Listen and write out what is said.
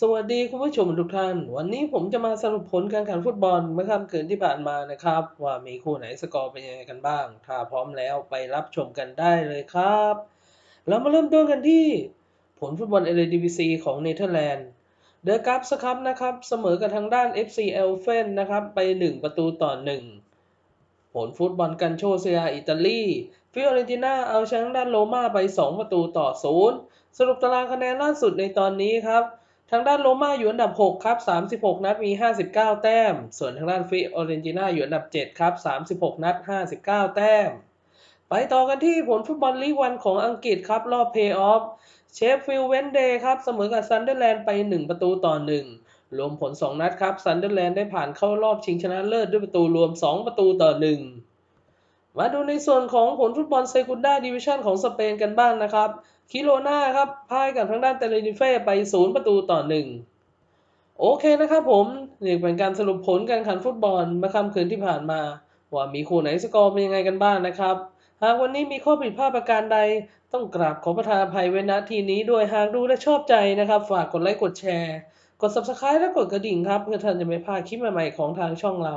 สวัสดีคุณผู้ชมทุกท่าน วันนี้ผมจะมาสรุปผลการแข่งขันฟุตบอลเมื่อค่ำคืนที่ผ่านมานะครับ ว่ามีคู่ไหนสกอร์เป็นยังไงกันบ้าง ถ้าพร้อมแล้วไปรับชมกันได้เลยครับ เรามาเริ่มต้นกันที่ ผลฟุตบอลเอเลดิวิซีของเนเธอร์แลนด์เดอะกัฟส์ครับนะครับ เสมอกับทางด้าน FC เอลเฟนนะครับ ไป 1 ประตูต่อ 1 ผลฟุตบอลกันโชเซียอิตาลีฟิโอเรนติน่าเอาชนะด้านโรม่าไป 2 ประตูต่อ 0 สรุปตารางคะแนนล่าสุดในตอนนี้ครับ ทางด้านโรม่าอยู่อันดับ 6 ครับ 36 นัดมี 59 แต้ม ส่วนทางด้านฟิโอเรนติน่าอยู่อันดับ 7 ครับ 36 นัด 59 แต้ม ไปต่อกันที่ผลฟุตบอลลีกวันของอังกฤษครับ รอบเพย์ออฟ เชฟฟิลด์เวนเดย์ครับ เสมอกับซันเดอร์แลนด์ไป 1 ประตูต่อ 1 รวมผล 2 นัดครับซันเดอร์แลนด์ได้ผ่านเข้ารอบชิงชนะเลิศด้วยประตูรวม 2 ประตูต่อ 1 มาดูในส่วนของผลฟุตบอลเซกุนดาดิวิชันของสเปนกันบ้างนะครับ คิโรนาครับพ่ายกับทางด้านเตเลนิเฟ่ไป 0 ประตูต่อ 1 โอเคนะครับผมนี่เป็นการสรุปผลการแข่งขันฟุตบอลเมื่อค่ำคืนที่ผ่านมา ว่ามีคู่ไหนสกอร์เป็นยังไงกันบ้างนะครับ หากวันนี้มีข้อผิดพลาดประการใด ต้องกราบขอประทานอภัยไว้ณที่นี้ด้วยหากดูและชอบใจนะครับ ฝากกดไลค์กดแชร์ กด subscribe และกดกระดิ่งครับเพื่อท่านจะไม่พลาดคลิปใหม่ๆของทางช่องเรา